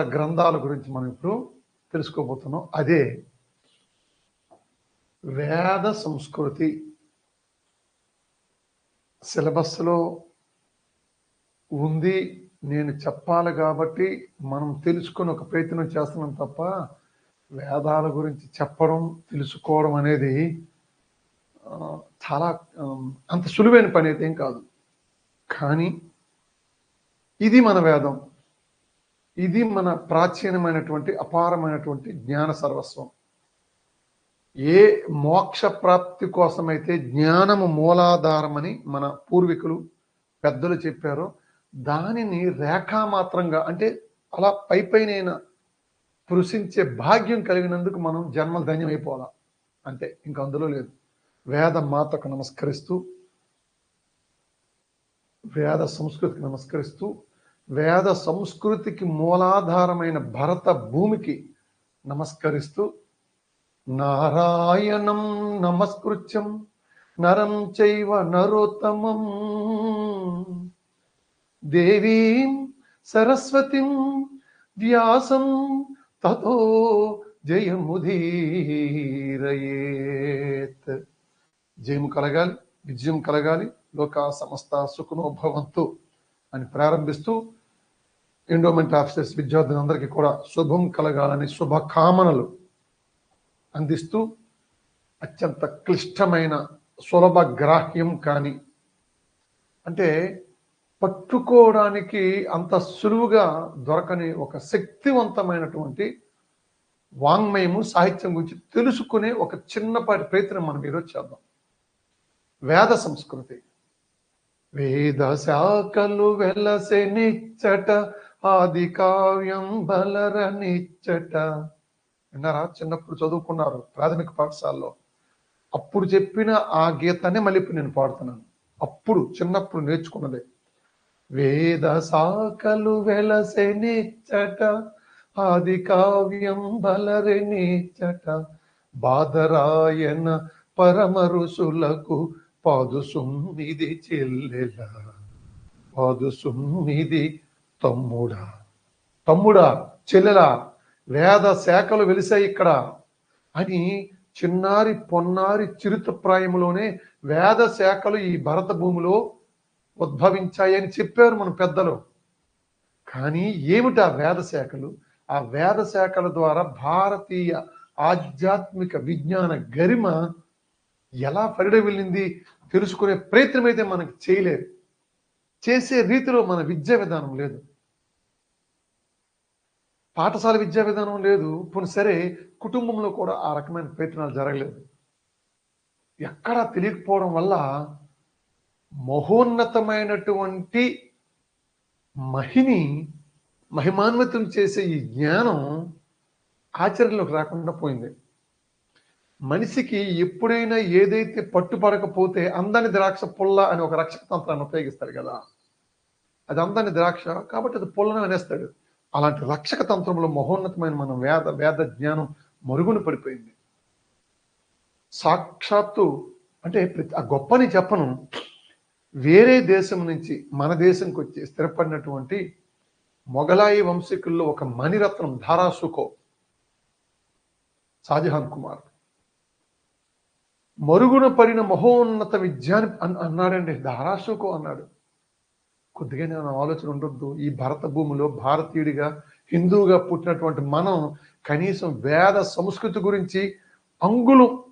గ్రంథాల గురించి మనం ఇప్పుడు తెలుసుకోబోతున్నాం. అదే వేద సంస్కృతి సిలబస్లో ఉంది నేను చెప్పాలి కాబట్టి మనం తెలుసుకుని ఒక ప్రయత్నం చేస్తున్నాం తప్ప వేదాల గురించి చెప్పడం తెలుసుకోవడం అనేది చాలా అంత సులువైన పని అయితే ఏం కాదు. కానీ ఇది మన వేదం. ఇది మన ప్రాచీనమైనటువంటి అపారమైనటువంటి జ్ఞాన సర్వస్వం. ఏ మోక్ష ప్రాప్తి కోసమైతే జ్ఞానము మూలాధారమని మన పూర్వీకులు పెద్దలు చెప్పారో దానిని రేఖామాత్రంగా అంటే అలా పై పైన స్పృశించే భాగ్యం కలిగినందుకు మనం జన్మలు ధన్యమైపోవాలా? అంతే ఇంక అందులో లేదు. వేద మాతకు నమస్కరిస్తూ వేద సంస్కృతికి నమస్కరిస్తూ వేద సంస్కృతికి మూలాధారమైన భరత భూమికి నమస్కరిస్తూ నారాయణం నమస్కృత్యం నరం చైవ నరోత్తమం దేవీం సరస్వతిం వ్యాసం తతో జయముధీరయేత్ జయము కలగాలి విజయం కలగాలి లోక సమస్త సుఖనో భవంతు అని ప్రారంభిస్తూ ఎండోమెంట్ ఆఫీసర్స్ విద్యార్థులందరికీ కూడా శుభం కలగాలని శుభకామనలు అందిస్తూ అత్యంత క్లిష్టమైన సులభ గ్రాహ్యం కాని అంటే పట్టుకోవడానికి అంత సులువుగా దొరకని ఒక శక్తివంతమైనటువంటి వాంగ్మయము సాహిత్యం గురించి తెలుసుకునే ఒక చిన్నపాటి ప్రయత్నం మనం ఈరోజు చేద్దాం. వేద సంస్కృతి. వేద శాఖలు వెలసెనిచ్చట ఆది కావ్యం బలర నిచ్చట విన్నారా? చిన్నప్పుడు చదువుకున్నారు ప్రాథమిక పాఠశాలలో. అప్పుడు చెప్పిన ఆ గీతాన్ని మళ్ళీ ఇప్పుడు నేను పాడుతున్నాను. అప్పుడు చిన్నప్పుడు నేర్చుకున్నదే. వేద సాకలు వెలసె నిచ్చట ఆది కావ్యం బలరె నిచ్చట. బాదరాయన పరమ ఋషులకు పాదు సుమ్మిది చెల్లెల. పాదు సుమ్మిది తమ్ముడా. తమ్ముడా చెల్లెలా వేద శాఖలు వెలిసాయి ఇక్కడ అని చిన్నారి పొన్నారి చిరుతప్రాయంలోనే వేద శాఖలు ఈ భరత భూమిలో ఉద్భవించాయని చెప్పారు మన పెద్దలు. కానీ ఏమిటి ఆ వేద శాఖలు? ఆ వేద శాఖల ద్వారా భారతీయ ఆధ్యాత్మిక విజ్ఞాన గరిమ ఎలా పరిడ వెళ్ళింది తెలుసుకునే ప్రయత్నం అయితే మనకు చేయలేదు. చేసే రీతిలో మన విద్యా విధానం లేదు. పాఠశాల విద్యా విధానం లేదు. పోనీ సరే కుటుంబంలో కూడా ఆ రకమైన ప్రయత్నాలు జరగలేదు. ఎక్కడా తెలియకపోవడం వల్ల మహోన్నతమైనటువంటి మహిని మహిమాన్వితం చేసే ఈ జ్ఞానం ఆచరణలోకి రాకుండా పోయింది. మనిషికి ఎప్పుడైనా ఏదైతే పట్టుపడకపోతే అందని ద్రాక్ష పుల్ల అని ఒక రక్షక తంత్రాన్ని ఉపయోగిస్తాడు కదా. అది అందని ద్రాక్ష కాబట్టి అది పుల్లను అనేస్తాడు. అలాంటి రక్షక తంత్రంలో మహోన్నతమైన మన వేద వేద జ్ఞానం మరుగున పడిపోయింది. సాక్షాత్తు అంటే ప్రతి- ఆ గొప్పని చెప్పను. వేరే దేశం నుంచి మన దేశంకి వచ్చి స్థిరపడినటువంటి మొఘలాయి వంశీకుల్లో ఒక మణిరత్నం ధారాసుకో షాజహాన్ కుమార్. మరుగున పడిన మహోన్నత విద్యాని అన్నాడండి ధారాసుకో అన్నాడు. కొద్దిగానే మన ఆలోచన ఉండొద్దు. ఈ భరత భూమిలో భారతీయుడిగా హిందువుగా పుట్టినటువంటి మనం కనీసం వేద సంస్కృతి గురించి అంగుళం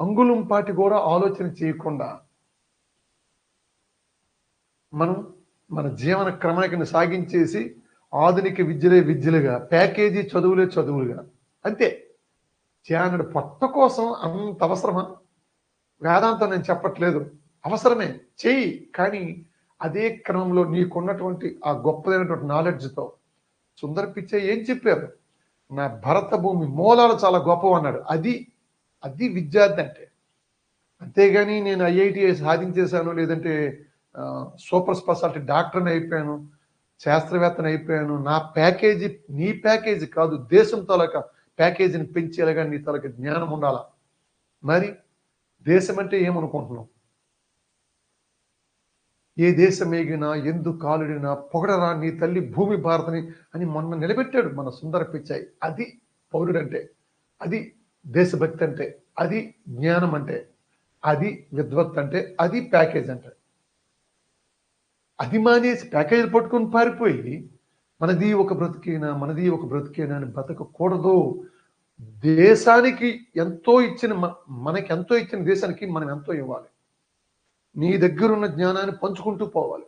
అంగుళం పాటి కూడా ఆలోచన చేయకుండా మనం మన జీవన క్రమానికి సాగించేసి ఆధునిక విద్యలే విద్యలుగా ప్యాకేజీ చదువులే చదువులుగా. అంతే. జానుడు పొట్ట కోసం అంత అవసరమా? వేదాంతం నేను చెప్పట్లేదు. అవసరమే. చెయ్యి. కానీ అదే క్రమంలో నీకున్నటువంటి ఆ గొప్పదైనటువంటి నాలెడ్జ్తో సుందర్ పిచ్చే ఏం చెప్పారు? నా భరత భూమి మూలాలు చాలా గొప్పవి అన్నాడు. అది అది విద్యార్థి అంటే. అంతేగాని నేను ఐఐటి సాధించేశాను లేదంటే సూపర్ స్పెషాలిటీ డాక్టర్ని అయిపోయాను శాస్త్రవేత్తని అయిపోయాను. నా ప్యాకేజీ నీ ప్యాకేజీ కాదు దేశం తాలూకా ప్యాకేజీని పెంచేలాగా నీ తాలూకా జ్ఞానం ఉండాలా? మరి దేశం అంటే ఏమనుకుంటున్నాం ఏ దేశమేగినా ఎందు కాలుడినా పొగడరా నీ తల్లి భూమి భారతని అని మొన్న నిలబెట్టాడు మన సుందర పిచ్చాయి అది పౌరుడంటే అది దేశభక్తి అంటే అది జ్ఞానం అంటే అది విద్వత్ అంటే అది ప్యాకేజ్ అంటే అది మానేసి ప్యాకేజీలు పట్టుకొని పారిపోయి మనది ఒక బ్రతికేనా మనది ఒక బ్రతికేనా అని బతకకూడదు. దేశానికి ఎంతో ఇచ్చిన మనకి ఎంతో ఇచ్చిన దేశానికి మనం ఎంతో ఇవ్వాలి. నీ దగ్గర ఉన్న జ్ఞానాన్ని పంచుకుంటూ పోవాలి.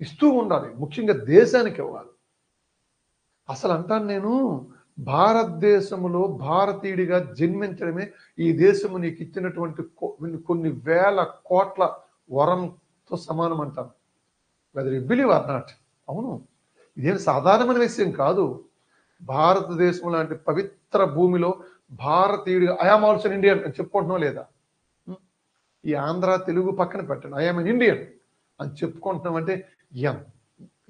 ఇస్తూ ఉండాలి. ముఖ్యంగా దేశానికి ఇవ్వాలి. అసలు అంటాను నేను భారతదేశంలో భారతీయుడిగా జన్మించడమే ఈ దేశము నీకు ఇచ్చినటువంటి కొన్ని వేల కోట్ల వరంతో సమానం అంటాను. Whether you believe or not అవును. ఇదేం సాధారణమైన విషయం కాదు. భారతదేశం లాంటి పవిత్ర భూమిలో భారతీయుడిగా ఐఆమ్ ఆల్సో ఇండియన్ అని చెప్పుకుంటున్నాం లేదా? ఈ ఆంధ్ర తెలుగు పక్కన పెట్టండి. ఐఎమ్ ఎన్ ఇండియన్ అని చెప్పుకుంటున్నాం అంటే ఎంత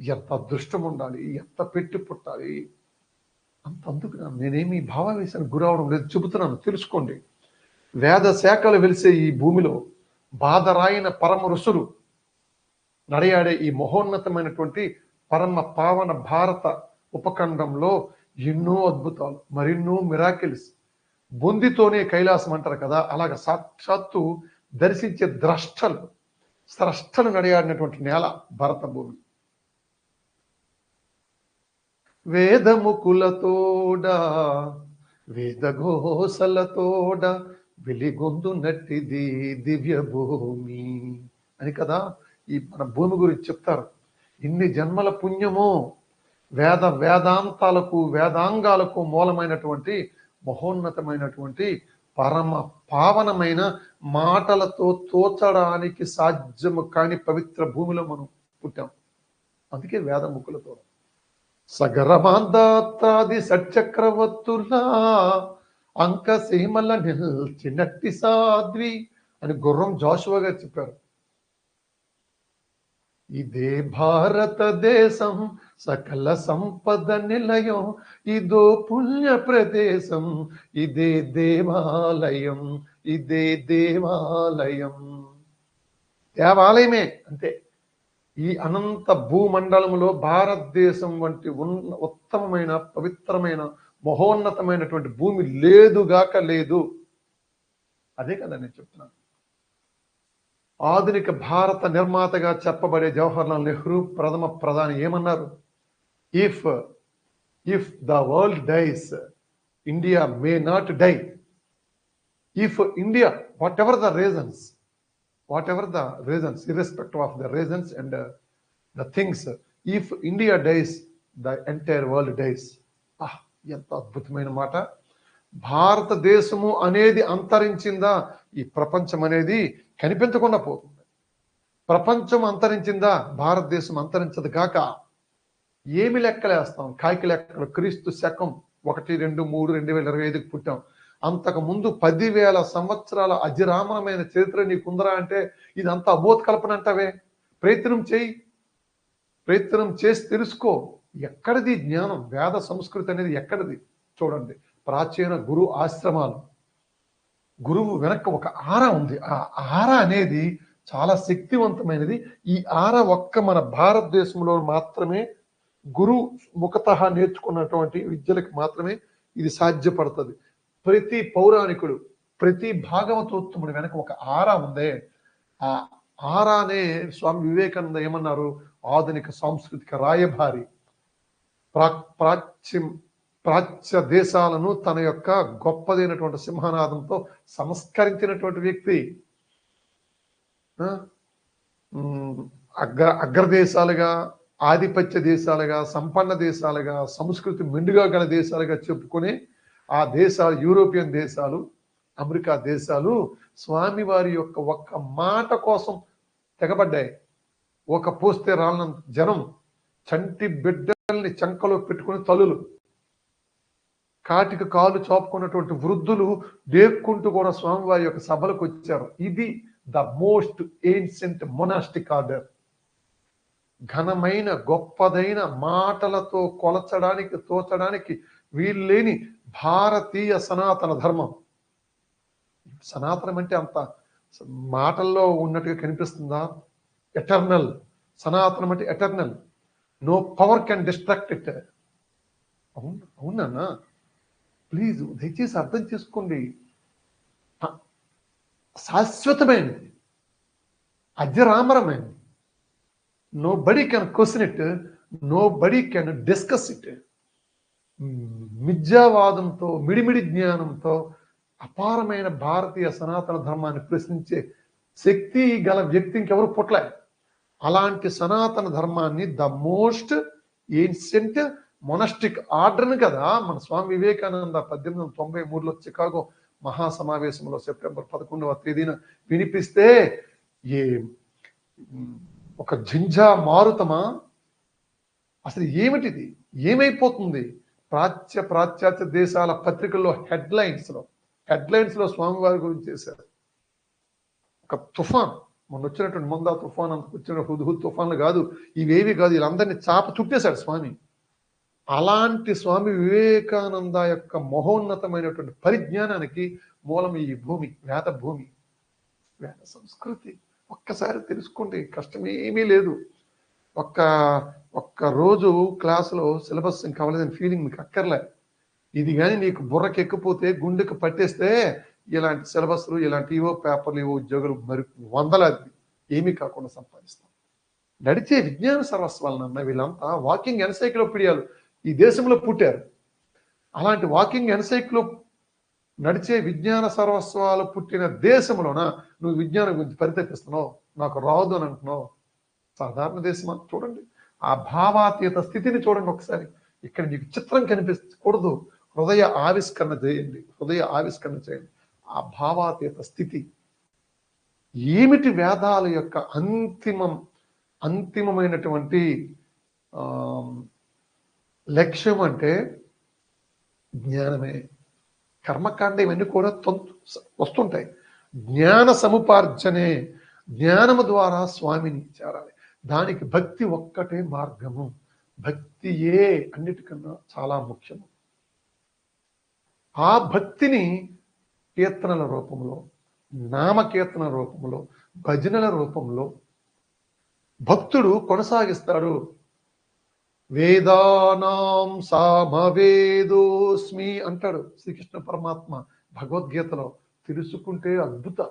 ఎంత అదృష్టం ఉండాలి ఎంత పెట్టి పుట్టాలి అంత అందుకు నేనేమి భావావేశానికి గురవడం లేదు. చెబుతున్నాను తెలుసుకోండి. వేద శాఖలు వెలిసే ఈ భూమిలో బాధరాయిన పరమ ఋషులు నడయాడే ఈ మహోన్నతమైనటువంటి పరమ పావన భారత ఉపఖండంలో ఎన్నో అద్భుతాలు మరెన్నో మిరాకిల్స్. బొందితోనే కైలాసం అంటారు కదా అలాగ సాక్షాత్తు దర్శించే ద్రష్టలు స్రష్టలు నడియాడినటువంటి నేల భరత భూమి. వేదముకులతోడ వేదఘోషలతోడ వెలిగొందు నట్టిది దివ్య భూమి అని కదా ఈ మన భూమి గురించి చెప్తారు. ఇన్ని జన్మల పుణ్యము వేద వేదాంతాలకు వేదాంగాలకు మూలమైనటువంటి మహోన్నతమైనటువంటి పరమ పావనమైన మాటలతో తోచడానికి సాధ్యము కాని పవిత్ర భూమిలో మనం పుట్టాం. అందుకే వేద ముక్కులతో సగరమాందాత్రాది సచక్రవర్తులా అంక సీమల నిల్చినట్టి సాధ్వి అని గుర్రం జాషువా గారు చెప్పారు. ఇదే భారతదేశం సకల సంపద నిలయం ఇదో పుణ్య ప్రదేశం ఇదే దేవాలయం ఇదే దేవాలయం. దేవాలయమే అంతే. ఈ అనంత భూమండలంలో భారతదేశం వంటి ఉన్న ఉత్తమమైన పవిత్రమైన మహోన్నతమైనటువంటి భూమి లేదుగాక లేదు. అదే కదా నేను చెప్తున్నాను. ఆధునిక భారత నిర్మాతగా చెప్పబడే జవహర్లాల్ నెహ్రూ ప్రథమ ప్రధాని ఏమన్నారు? If if the world dies India may not die if India whatever the reasons whatever the reasons, irrespective of the reasons and uh, the things, if India dies, the entire world dies. Ah, ఎంత అద్భుతమైన మాట. భారతదేశము అనేది అంతరించిందా? ఈ ప్రపంచం అనేది కనిపించకుండా పోతుంది. ప్రపంచం అంతరించిందా? భారతదేశం అంతరించదు కాక ఏమి లెక్కలేస్తాం కాకి లెక్కలు క్రీస్తు శకం ఒకటి రెండు మూడు రెండు వేల ఇరవై ఐదుకి పుట్టాం. అంతకు ముందు పదివేల సంవత్సరాల అజిరామణమైన చరిత్ర నీకుందరా అంటే ఇదంతా అబోధ కల్పన అంటావే. ప్రయత్నం చేయి. ప్రయత్నం చేసి తెలుసుకో. ఎక్కడిది జ్ఞానం? వేద సంస్కృతి అనేది ఎక్కడిది? చూడండి. ప్రాచీన గురు ఆశ్రమాలు. గురువు వెనక ఒక ఆర ఉంది. ఆ ఆర అనేది చాలా శక్తివంతమైనది. ఈ ఆర ఒక్క మన భారతదేశంలో మాత్రమే గురు ముఖత నేర్చుకున్నటువంటి విద్యలకు మాత్రమే ఇది సాధ్యపడుతుంది. ప్రతి పౌరాణికుడు ప్రతి భాగవతోత్తముడు వెనక ఒక ఆరా ఉందే. ఆ ఆరానే స్వామి వివేకానంద ఏమన్నారు? ఆధునిక సాంస్కృతిక రాయభారి ప్రా ప్రాచ్యం ప్రాచ్య దేశాలను తన యొక్క గొప్పదైనటువంటి సింహనాదంతో సంస్కరించినటువంటి వ్యక్తి. అగ్ర అగ్రదేశాలుగా ఆధిపత్య దేశాలుగా సంపన్న దేశాలుగా సంస్కృతి మెండుగా గల దేశాలుగా చెప్పుకొని ఆ దేశాలు యూరోపియన్ దేశాలు అమెరికా దేశాలు స్వామివారి యొక్క ఒక్క మాట కోసం తెగబడ్డాయి. ఒక పోస్తే రాళ్ళ జనం చంటి బిడ్డల్ని చంకలో పెట్టుకుని తల్లులు కాటికి కాలు చాపుకున్నటువంటి వృద్ధులు డేక్కుంటూ కూడా స్వామివారి యొక్క సభలకు వచ్చారు. ఇది the most ancient monastic order. ఘనమైన గొప్పదైన మాటలతో కొలచడానికి తోచడానికి వీల్లేని భారతీయ సనాతన ధర్మం. సనాతనం అంటే అంత మాటల్లో ఉన్నట్టుగా కనిపిస్తుందా? ఎటర్నల్. సనాతనం అంటే eternal. No power can distract it. అవును అవునా ప్లీజ్ దయచేసి అర్థం చేసుకోండి. శాశ్వతమైనది. అజరామరమైనది. Nobody can question it nobody can discuss it మిథ్యావాదంతో మిడిమిడి జ్ఞానంతో అపారమైన భారతీయ సనాతన ధర్మాన్ని ప్రశ్నించే శక్తి గల వ్యక్తి ఇంకెవరు పుట్టలే. అలాంటి సనాతన ధర్మాన్ని ద మోస్ట్ ఏన్షియంట్ మొనస్టిక్ ఆర్డర్ని కదా మన స్వామి వివేకానంద పద్దెనిమిది వందల తొంభై మూడులో చికాగో మహాసమావేశంలో సెప్టెంబర్ పదకొండవ తేదీన వినిపిస్తే ఏ ఒక జింజా మారుతమా? అసలు ఏమిటిది? ఏమైపోతుంది? ప్రాచ్య ప్రాచ్యాత్య దేశాల పత్రికల్లో హెడ్లైన్స్లో హెడ్లైన్స్లో స్వామివారి గురించి చేశారు. ఒక తుఫాన్. మొన్న వచ్చినటువంటి మొందా తుఫాన్ అంత వచ్చిన హుద్హుద్ తుఫాన్లు కాదు ఇవేవి కాదు వీళ్ళందరినీ చాప చుట్టేశాడు స్వామి. అలాంటి స్వామి వివేకానంద యొక్క మహోన్నతమైనటువంటి పరిజ్ఞానానికి మూలం ఈ భూమి వేద భూమి వేద సంస్కృతి. ఒక్కసారి తెలుసుకోండి కష్టం ఏమీ లేదు. ఒక్క ఒక్క రోజు క్లాసులో సిలబస్ ఇంకా అవ్వలేదని ఫీలింగ్ మీకు అక్కర్లే. ఇది కానీ నీకు బుర్రకి ఎక్కిపోతే గుండెకి పట్టేస్తే ఇలాంటి సిలబస్లు ఇలాంటి ఇవో పేపర్లు ఇవో ఉద్యోగులు మరి వందలాది. ఏమీ కాకుండా సంపాదిస్తాం. నడిచే విజ్ఞాన సర్వస్వాలన్న వీళ్ళంతా వాకింగ్ ఎన్సైక్లోపీడియాలు ఈ దేశంలో పుట్టారు. అలాంటి వాకింగ్ ఎన్సైక్లో నడిచే విజ్ఞాన సర్వస్వాలు పుట్టిన దేశంలోన నువ్వు విజ్ఞానం గురించి పరితపిస్తున్నావు? నాకు రాదు అని అంటున్నావు. సాధారణ దేశమా? చూడండి. ఆ భావాతీత స్థితిని చూడండి ఒకసారి. ఇక్కడ మీకు చిత్రం కనిపించకూడదు. హృదయ ఆవిష్కరణ చేయండి. హృదయ ఆవిష్కరణ చేయండి. ఆ భావాతీత స్థితి. ఏమిటి వేదాల యొక్క అంతిమం? అంతిమమైనటువంటి లక్ష్యం అంటే జ్ఞానమే. కర్మకాండ ఇవన్నీ కూడా వస్తుంటాయి. జ్ఞాన సముపార్జనే జ్ఞానము ద్వారా స్వామిని చేరాలి. దానికి భక్తి ఒక్కటే మార్గము. భక్తియే అన్నిటికన్నా చాలా ముఖ్యము. ఆ భక్తిని కీర్తనల రూపంలో నామకీర్తన రూపంలో భజనల రూపంలో భక్తుడు కొనసాగిస్తాడు. వేదానాం సామవేదోస్మి అంటాడు శ్రీకృష్ణ పరమాత్మ భగవద్గీతలో. తెలుసుకుంటే అద్భుత.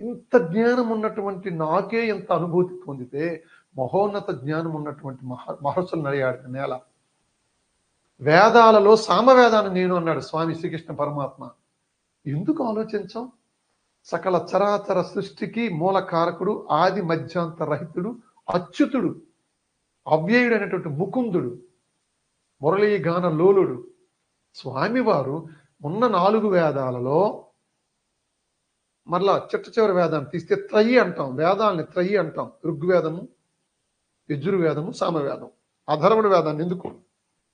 ఇంత జ్ఞానం ఉన్నటువంటి నాకే ఎంత అనుభూతి పొందితే మహోన్నత జ్ఞానం ఉన్నటువంటి మహ మహర్షులు నడియాడిన నేల. వేదాలలో సామవేదాన్ని నేను అన్నాడు స్వామి శ్రీకృష్ణ పరమాత్మ. ఎందుకు ఆలోచించాం? సకల చరాచర సృష్టికి మూల కారకుడు ఆది మధ్యాంత రహితుడు అచ్యుతుడు. అవ్యయుడైనటువంటి ముకుందుడు మురళీ గాన లోలుడు స్వామివారు ఉన్న నాలుగు వేదాలలో మరలా చిట్ట చివరి వేదాన్ని తీస్తే త్రయి అంటాం. వేదాలని త్రయి అంటాం. ఋగ్వేదము యజుర్వేదము సామవేదం అధర్వణ వేదాన్ని ఎందుకు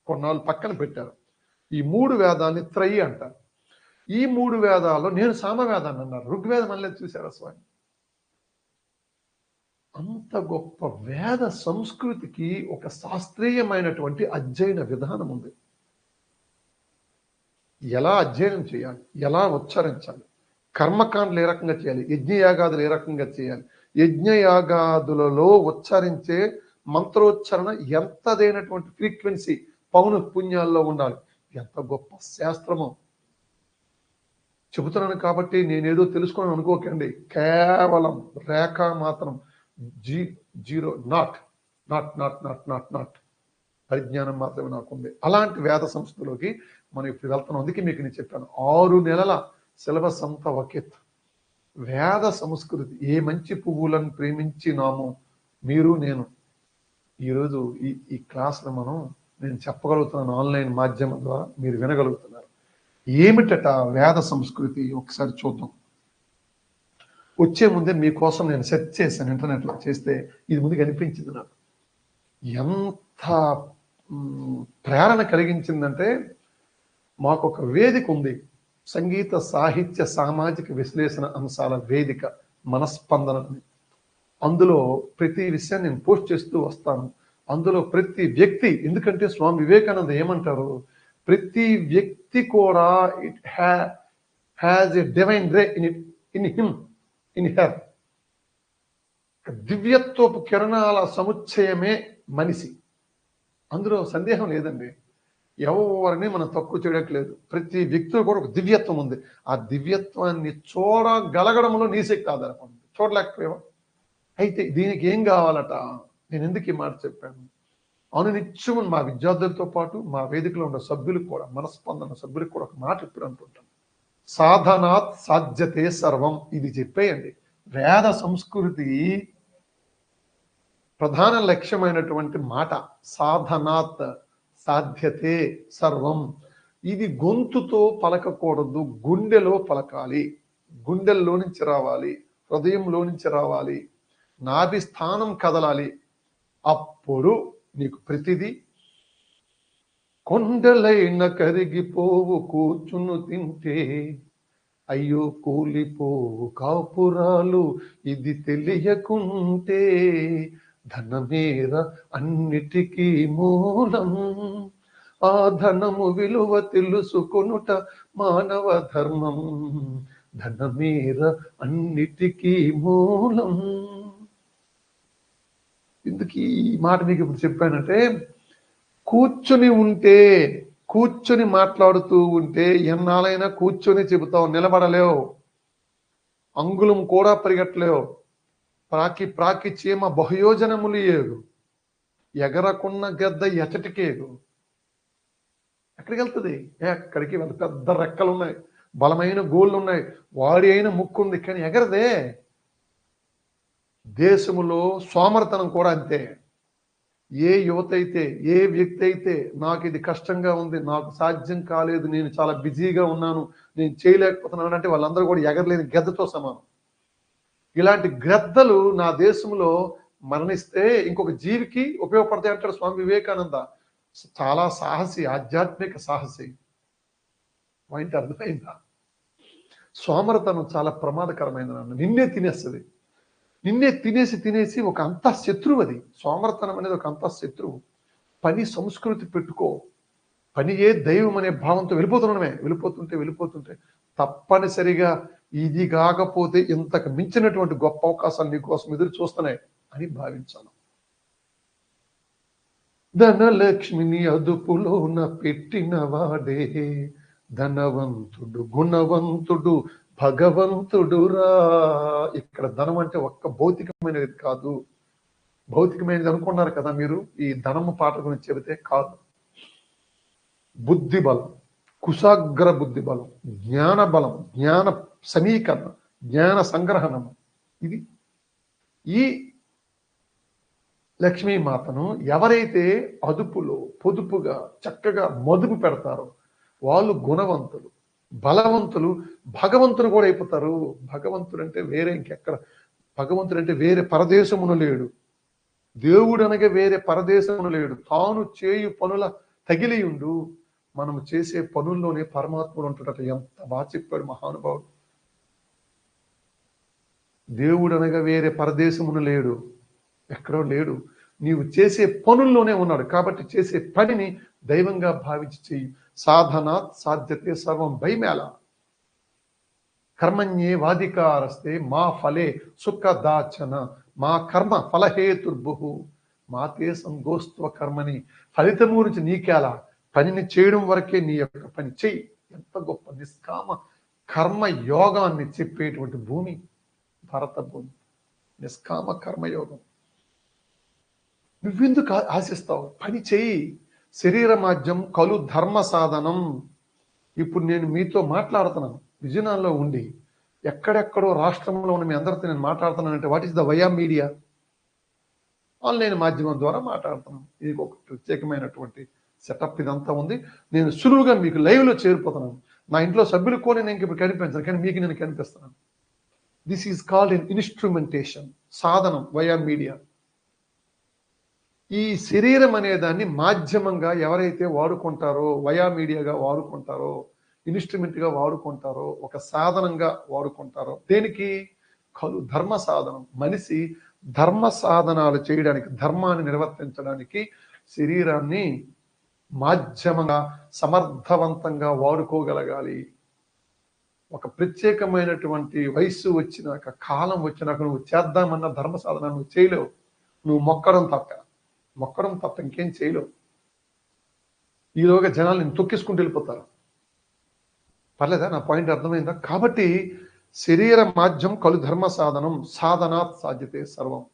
కొన్నాళ్ళు పక్కన పెట్టారు? ఈ మూడు వేదాన్ని త్రయి అంటారు. ఈ మూడు వేదాల్లో నేను సామవేదాన్ని అన్నారు. ఋగ్వేదం అనలేదు చూసారా స్వామి? అంత గొప్ప వేద సంస్కృతికి ఒక శాస్త్రీయమైనటువంటి అధ్యయన విధానం ఉంది. ఎలా అధ్యయనం చేయాలి? ఎలా ఉచ్చరించాలి? కర్మకాండలు ఏ రకంగా చేయాలి? యజ్ఞయాగాదులు ఏ రకంగా చేయాలి? యజ్ఞయాగాదులలో ఉచ్చరించే మంత్రోచ్చరణ ఎంతదైనటువంటి ఫ్రీక్వెన్సీ పౌను పుణ్యాల్లో ఉండాలి? ఎంత గొప్ప శాస్త్రమో. చెబుతున్నాను కాబట్టి నేనేదో తెలుసుకుని అనుకోకండి. కేవలం రేఖ మాత్రం G zero not. Not not not not not. పరిజ్ఞానం మాత్రమే నాకుంది అలాంటి వేద సంస్థలోకి మనం ఇప్పుడు వెళ్తున్నాం. అందుకే మీకు నేను చెప్పాను. ఆరు నెలల సిలబస్ అంతా ఒకెత్ వేద సంస్కృతి ఏ మంచి పువ్వులను ప్రేమించినామో మీరు నేను. ఈరోజు ఈ ఈ క్లాస్ను మనం నేను చెప్పగలుగుతున్నాను ఆన్లైన్ మాధ్యమం ద్వారా మీరు వినగలుగుతున్నారు. ఏమిటట వేద సంస్కృతి? ఒకసారి చూద్దాం. వచ్చే ముందే మీకోసం నేను సెర్చ్ చేశాను ఇంటర్నెట్లో చేస్తే ఇది ముందు కనిపించింది నాకు. ఎంత ప్రేరణ కలిగించిందంటే మాకు ఒక వేదిక ఉంది. సంగీత సాహిత్య సామాజిక విశ్లేషణ అంశాల వేదిక మనస్పందన అని. అందులో ప్రతి విషయాన్ని నేను పోస్ట్ చేస్తూ వస్తాను. అందులో ప్రతి వ్యక్తి ఎందుకంటే స్వామి వివేకానంద ఏమంటారు? ప్రతి వ్యక్తి కూడా it has a divine ray in it in him. In her దివ్యత్వపు కిరణాల సముచ్చయమే మనిషి. అందులో సందేహం లేదండి. ఎవరిని మనం తక్కువ చేయట్లేదు. ప్రతి వ్యక్తిలో కూడా ఒక దివ్యత్వం ఉంది. ఆ దివ్యత్వాన్ని చూడగలగడంలో నీ శక్తి ఆధారపడింది చూడలేకపోయావా? అయితే దీనికి ఏం కావాలట? నేను ఎందుకు ఈ మాట చెప్పాను? అవును మా విద్యార్థులతో పాటు మా వేదికలో ఉన్న సభ్యులకు కూడా మనస్పందన సభ్యులకు కూడా ఒక మాట ఇప్పుడు అనుకుంటాను. సాధనాత్ సాధ్యతే సర్వం ఇది చెప్పేయండి. వేద సంస్కృతి ప్రధాన లక్ష్యమైనటువంటి మాట. సాధనాత్ సాధ్యతే సర్వం. ఇది గొంతుతో పలకకూడదు గుండెలో పలకాలి. గుండెల్లో నుంచి రావాలి హృదయంలో నుంచి రావాలి. నాభి స్థానం కదలాలి. అప్పుడు నీకు ప్రతిదీ కొండలైన కరిగిపోవు కూర్చును తింటే. అయ్యో కూలిపోవు కాపురాలు ఇది తెలియకుంటే. ధనమేర అన్నిటికీ మూలం. ఆ ధనము విలువ తెలుసుకొనుట మానవ ధర్మం. ధనమేర అన్నిటికీ మూలం. ఎందుకు ఈ మాట మీకు ఇప్పుడు చెప్పానంటే కూర్చొని ఉంటే కూర్చొని మాట్లాడుతూ ఉంటే ఎన్నాళ్ళైనా కూర్చొని చెబుతావు నిలబడలేవు. అంగుళం కూడా పరిగెట్టలేవు. ప్రాకి ప్రాకి చీమ బహుయోజనములు ఏగు. ఎగరకున్న గద్ద ఎచటికేగు ఎక్కడికి వెళ్తుంది? ఎక్కడికి వెళ్తుంది పెద్ద రెక్కలు ఉన్నాయి బలమైన గోళ్ళు ఉన్నాయి వాడి అయిన ముక్కు ఉంది కానీ ఎగరదే. దేశములో సోమరతనం కూడా అంతే. ఏ యువత అయితే ఏ వ్యక్తి అయితే నాకు ఇది కష్టంగా ఉంది నాకు సాధ్యం కాలేదు నేను చాలా బిజీగా ఉన్నాను నేను చేయలేకపోతున్నాను అంటే వాళ్ళందరూ కూడా ఎగరలేని గద్దతో సమానం. ఇలాంటి గ్రద్దలు నా దేశంలో మరణిస్తే ఇంకొక జీవికి ఉపయోగపడతాయి అంటాడు స్వామి వివేకానంద. చాలా సాహసి ఆధ్యాత్మిక సాహసి. పాయింట్ అర్థమైందా? సోమరతనం చాలా ప్రమాదకరమైన నిన్నే తినేస్తుంది. నిన్నే తినేసి తినేసి ఒక అంత శత్రువు అది. సోమరతనం అనేది ఒక అంత శత్రువు పని సంస్కృతి పెట్టుకో. పని ఏ దైవం అనే భావంతో వెళ్ళిపోతున్నామే. వెళ్ళిపోతుంటే వెళ్ళిపోతుంటే తప్పనిసరిగా ఇది కాకపోతే ఇంతకు మించినటువంటి గొప్ప అవకాశాలు నీ కోసం ఎదురు చూస్తున్నాయి అని భావించాను. ధనలక్ష్మిని అదుపులోన పెట్టిన వాడే ధనవంతుడు గుణవంతుడు భగవంతుడురా. ఇక్కడ ధనం అంటే ఒక్క భౌతికమైనది కాదు. భౌతికమైనది అనుకున్నారు కదా మీరు? ఈ ధనము పాట గురించి చెబితే కాదు. బుద్ధి బలం కుశాగ్ర బుద్ధి బలం జ్ఞాన బలం జ్ఞాన సమీకరణ జ్ఞాన సంగ్రహణం. ఇది ఈ లక్ష్మీమాతను ఎవరైతే అదుపులో పొదుపుగా చక్కగా మదుపు పెడతారో వాళ్ళు గుణవంతులు. బలవంతులు భగవంతులు కూడా అయిపోతారు. భగవంతుడు అంటే వేరే ఇంకెక్కడ? భగవంతుడు అంటే వేరే పరదేశమును లేడు. దేవుడు అనగా వేరే పరదేశమును లేడు. తాను చేయు పనుల తగిలియుండు. మనం చేసే పనుల్లోనే పరమాత్ముడు ఉంటాడట. ఎంత బాగా చెప్పాడు మహానుభావుడు. దేవుడు అనగా వేరే పరదేశమును లేడు. ఎక్కడో లేడు. నీవు చేసే పనుల్లోనే ఉన్నాడు. కాబట్టి చేసే పనిని దైవంగా భావించి చెయ్యి సాధనాత్ సాధ్యతే సర్వం భయమేళ కర్మణ్యే వాధికారస్తే మా ఫలే సుఖదాచన మా కర్మ ఫలహేతుర్భు. మాతే సంగోస్త్వ కర్మని ఫలితం గురించి నీకేలా పనిని చేయడం వరకే నీ యొక్క పని చెయ్యి. ఎంత గొప్ప నిష్కామ కర్మ యోగాన్ని చెప్పేటువంటి భూమి భరత భూమి. నిష్కామ కర్మయోగం. నువ్వెందుకు ఆశిస్తావు? పని చెయ్యి. శరీర మాధ్యం కలు ధర్మ సాధనం. ఇప్పుడు నేను మీతో మాట్లాడుతున్నాను. విజయనగరంలో ఉండి ఎక్కడెక్కడో రాష్ట్రంలో ఉన్న మీ అందరితో నేను మాట్లాడుతున్నాను అంటే what is the via media online మాధ్యమం ద్వారా మాట్లాడుతున్నాం. ఇది ఒక ప్రత్యేకమైనటువంటి సెటప్ ఇదంతా ఉంది. నేను సులువుగా మీకు లైవ్లో చేరిపోతున్నాను. నా ఇంట్లో సభ్యులు కూడా నేను ఇప్పుడు కనిపించాను కానీ మీకు నేను కనిపిస్తున్నాను. This is called in instrumentation సాధనం వయా మీడియా ఈ శరీరం అనే దాన్ని మాధ్యమంగా ఎవరైతే వాడుకుంటారో వయా మీడియాగా వాడుకుంటారో ఇన్స్ట్రుమెంట్గా వాడుకుంటారో ఒక సాధనంగా వాడుకుంటారో దేనికి? కలు ధర్మ సాధనం. మనిషి ధర్మ సాధనాలు చేయడానికి ధర్మాన్ని నిర్వర్తించడానికి శరీరాన్ని మాధ్యమంగా సమర్థవంతంగా వాడుకోగలగాలి. ఒక ప్రత్యేకమైనటువంటి వయస్సు వచ్చినాక కాలం వచ్చినాక నువ్వు చేద్దామన్న ధర్మ సాధన నువ్వు చేయలేవు. నువ్వు మొక్కడం తప్ప. మొక్కడం తప్ప ఇంకేం చేయలేవు. ఈలోగా జనాలు నేను తొక్కేసుకుంటూ వెళ్ళిపోతారు. పర్లేదా? నా పాయింట్ అర్థమైందా? కాబట్టి శరీర మాధ్యం కలు ధర్మ సాధనం. సాధనాత్ సాధ్యతే సర్వం.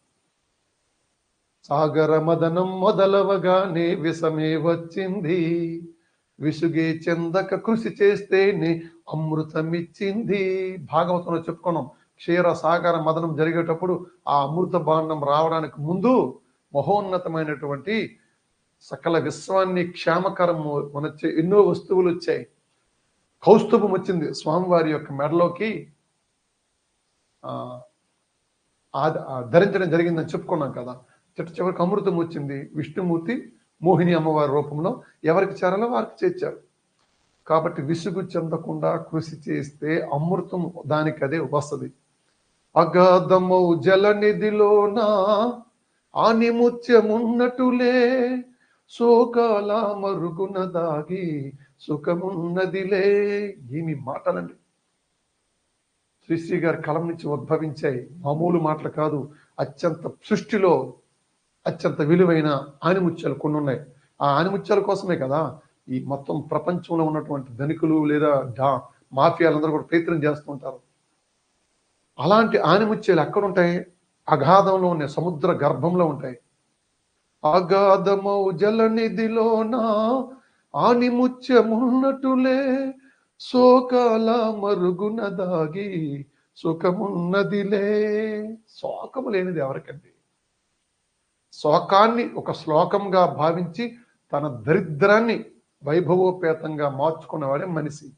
సాగర మదనం మొదలవగానే విషమే వచ్చింది. విసుగే చెందక కృషి చేస్తేనే అమృతమిచ్చింది. భాగవతంలో చెప్పుకున్నాం క్షీర సాగర మదనం జరిగేటప్పుడు ఆ అమృత బాణం రావడానికి ముందు మహోన్నతమైనటువంటి సకల విశ్వాన్ని క్షేమకరము మన ఎన్నో వస్తువులు వచ్చాయి. కౌస్తుభం వచ్చింది స్వామివారి యొక్క మెడలోకి. ధరించడం జరిగిందని చెప్పుకున్నాం కదా. చిట్ట చివరికి అమృతం వచ్చింది. విష్ణుమూర్తి మోహిని అమ్మవారి రూపంలో ఎవరికి చేరాలో వారికి చేర్చారు. కాబట్టి విసుగు చెందకుండా కృషి చేస్తే అమృతం దానికి అదే వస్తుంది. అగాధమౌ జలనిధిలోన ఆనిముత్యమున్నటులే శోకాల మరుగున దాగి సుఖమున్నదిలే. ఏమి మాటలండి. శ్రీశ్రీ గారి కలం నుంచి ఉద్భవించాయి మామూలు మాటలు కాదు అత్యంత సృష్టిలో అత్యంత విలువైన ఆనిముత్యాలు కొన్ని ఉన్నాయి ఆ ఆనిముత్యాల కోసమే కదా ఈ మొత్తం ప్రపంచంలో ఉన్నటువంటి ధనికులు లేదా డా మాఫియాలందరూ కూడా ప్రయత్నం చేస్తుంటారు అలాంటి ఆనిముత్యాలు ఎక్కడుంటాయి? అగాధంలో ఉన్నాయి సముద్ర గర్భంలో ఉంటాయి. అగాధమౌ జలనిధిలోన ఆనిముత్యమున్నటులే శోకాల మరుగున దాగి సుఖమున్నదిలే. శోకము లేనిది ఎవరికండి? శోకాన్ని ఒక శ్లోకంగా భావించి తన దరిద్రాన్ని వైభవోపేతంగా మార్చుకున్నవాడే మనిషి.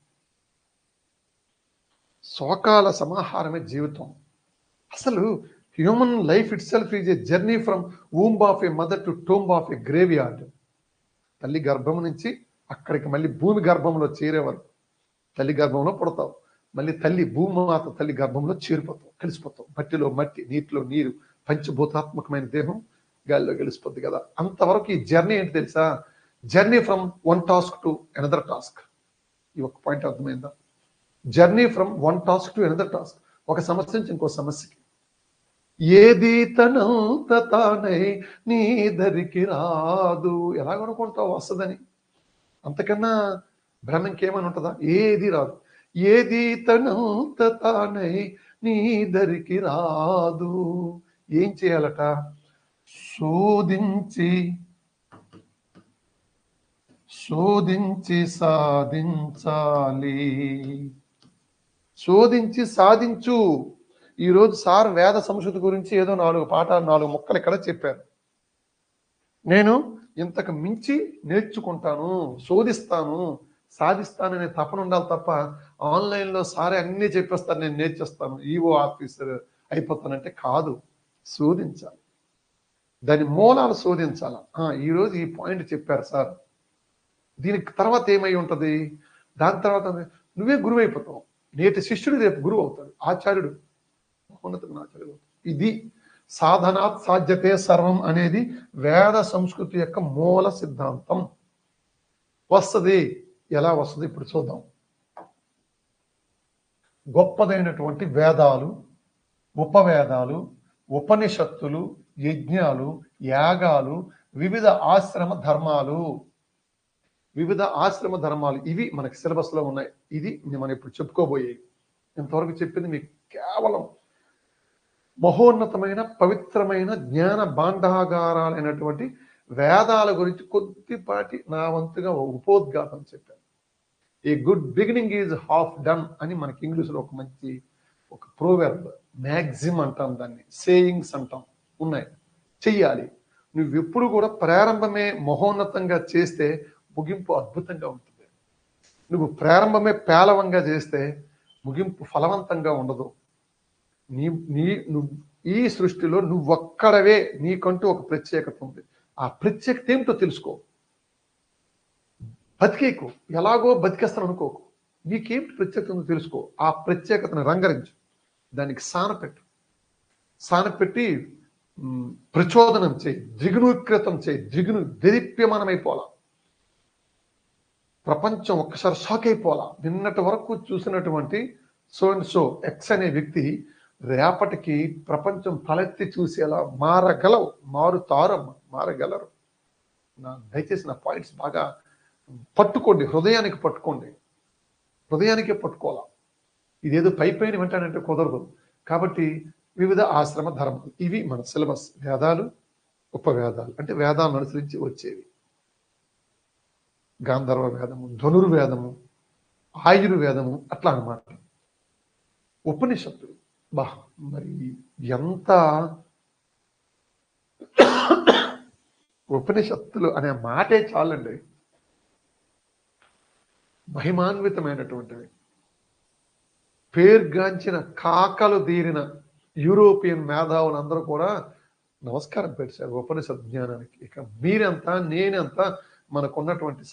శోకాల సమాహారమే జీవితం. అసలు human life itself is a journey from womb of a mother to tomb of a graveyard తల్లి గర్భం నుంచి అక్కడికి మళ్ళీ భూమి గర్భంలో చేరేవారు తల్లి గర్భంలో పుడతావు. మళ్ళీ తల్లి భూమాత తల్లి గర్భంలో చేరిపోతావు కలిసిపోతావు. మట్టిలో మట్టి నీటిలో నీరు పంచభూతాత్మకమైన దేహం గాలిలో గెలిసిపోద్ది కదా. అంతవరకు ఈ జర్నీ ఏంటి తెలుసా? Journey from one task to another task. ఈ ఒక పాయింట్ అర్థమైందా? Journey from one task to another task. ఒక సమస్య నుంచి ఇంకో సమస్యకి. ఏది తనంత తానై నీ దరికి రాదు. ఎలా కొనుక్కుంటావు వస్తుందని? అంతకన్నా భ్రమ ఇంకేమని ఉంటుందా ఏది రాదు. ఏది తనంత తానై నీ దరికి రాదు. ఏం చేయాలట? శోధించి శోధించి సాధించాలి. శోధించి సాధించు. ఈరోజు సార్ వేద సంస్కృతి గురించి ఏదో నాలుగు పాఠాలు నాలుగు ముక్కలు ఇక్కడ చెప్పారు. నేను ఇంతకు మించి నేర్చుకుంటాను శోధిస్తాను సాధిస్తాననే తపన ఉండాలి తప్ప ఆన్లైన్లో సారే అన్నీ చెప్పేస్తాను నేను నేర్చేస్తాను. ఈవో ఆఫీసర్ అయిపోతానంటే కాదు శోధించాలి. దాని మూలాలు శోధించాలి? ఈరోజు ఈ పాయింట్ చెప్పారు సార్. దీనికి తర్వాత ఏమై ఉంటుంది? దాని తర్వాత నువ్వే గురువు అయిపోతావు నేటి శిష్యుడు రేపు గురువు అవుతాడు ఆచార్యుడు. ఉన్నతకు ఆచార్యుడు ఇది సాధనాత్ సాధ్యతే సర్వం అనేది వేద సంస్కృతి యొక్క మూల సిద్ధాంతం. వస్తుంది. ఎలా వస్తుంది? ఇప్పుడు చూద్దాం. గొప్పదైనటువంటి వేదాలు ఉపవేదాలు ఉపనిషత్తులు యజ్ఞాలు యాగాలు వివిధ ఆశ్రమ ధర్మాలు. వివిధ ఆశ్రమ ధర్మాలు. ఇవి మనకి సిలబస్లో ఉన్నాయి. ఇది మనం ఇప్పుడు చెప్పుకోబోయేవి. ఇంతవరకు చెప్పింది మీకు కేవలం మహోన్నతమైన పవిత్రమైన జ్ఞాన భాండాగారాలైనటువంటి వేదాల గురించి కొద్దిపాటి నా వంతుగా ఒక ఉపోద్ఘాతం చెప్పాను. A good beginning is half done అని మనకి ఇంగ్లీష్లో ఒక మంచి ఒక ప్రోవెర్బ్ మ్యాక్సిమ్ అంటాం దాన్ని సేయింగ్స్ అంటాం ఉన్నాయి. చెయ్యాలి. నువ్వు ఎప్పుడు కూడా ప్రారంభమే మహోన్నతంగా చేస్తే ముగింపు అద్భుతంగా ఉంటుంది. నువ్వు ప్రారంభమే పేలవంగా చేస్తే ముగింపు ఫలవంతంగా ఉండదు. నీ నీ నువ్వు ఈ సృష్టిలో నువ్వొక్కడవే నీకంటూ ఒక ప్రత్యేకత ఉంది. ఆ ప్రత్యేకత ఏమిటో తెలుసుకో. బతికేకు. ఎలాగో బతికేస్తాను అనుకోకు నీకేమిటి ప్రత్యేకత ఉందో తెలుసుకో. ఆ ప్రత్యేకతను రంగరించు. దానికి సానపెట్టు సానపెట్టి ప్రచోదనం చేయి. ద్విగుణీకృతం చేయి. ద్విగును దరిప్యమానమైపోలా ప్రపంచం ఒక్కసారి షాక్ అయిపోలా నిన్నటి వరకు చూసినటువంటి సో అండ్ సో ఎక్స్ అనే వ్యక్తి రేపటికి ప్రపంచం తలెత్తి చూసేలా మారగలవు మారుతారమ్మ మారగలరు. నా దయచేసి నా పాయింట్స్ బాగా పట్టుకోండి హృదయానికి పట్టుకోండి. హృదయానికే పట్టుకోవాలా? ఇదేదో పై పైన వింటానంటే కుదరదు. కాబట్టి వివిధ ఆశ్రమ ధర్మాలు ఇవి మన సిలబస్. వేదాలు ఉపవేదాలు అంటే వేదాలను అనుసరించి వచ్చేవి. గాంధర్వ వేదము ధనుర్వేదము ఆయుర్వేదము అట్లా అనమాట ఉపనిషత్తులు. బా మరి ఎంత ఉపనిషత్తులు అనే మాటే చాలండి. మహిమాన్వితమైనటువంటివి. పేర్గాంచిన కాకలు తీరిన యూరోపియన్ మేధావులు అందరూ కూడా నమస్కారం పెట్టారు ఉపనిషత్ జ్ఞానానికి. ఇక మీరెంత నేనెంత మనకున్నటువంటి